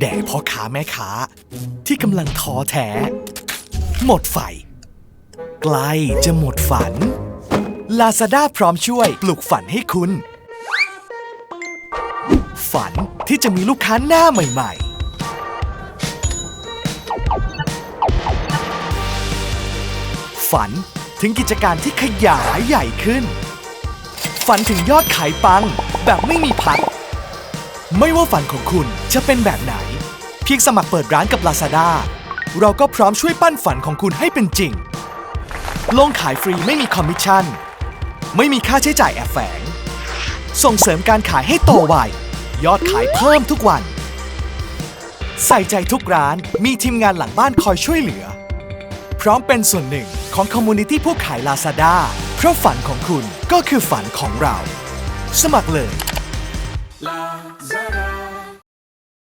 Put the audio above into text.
แด่พ่อค้าแม่ค้า ที่กำลังท้อแท้ หมดไฟใกล้จะหมดฝัน Lazada พร้อมช่วยปลุกฝันให้คุณ ฝันที่จะมีลูกค้าหน้าใหม่ ๆฝันถึงกิจการที่ขยายใหญ่ขึ้น ฝันถึงยอดขายปังแบบไม่มีพัก ไม่ว่าฝันของคุณจะเป็นแบบไหน เพียงสมัครเปิดร้านกับ Lazada เราก็พร้อมช่วยปั้นฝันของคุณให้เป็นจริง ลงขายฟรีไม่มีคอมมิชชั่น ไม่มีค่าใช้จ่ายแอบแฝง ส่งเสริมการขายให้โตไวยอดขายเพิ่มทุกวัน ใส่ใจทุกร้านมีทีมงานหลังบ้านคอยช่วยเหลือ พร้อมเป็นส่วนหนึ่งของคอมมูนิตี้ผู้ขาย Lazada เพราะฝันของคุณก็คือฝันของเรา สมัครเลย Lazada.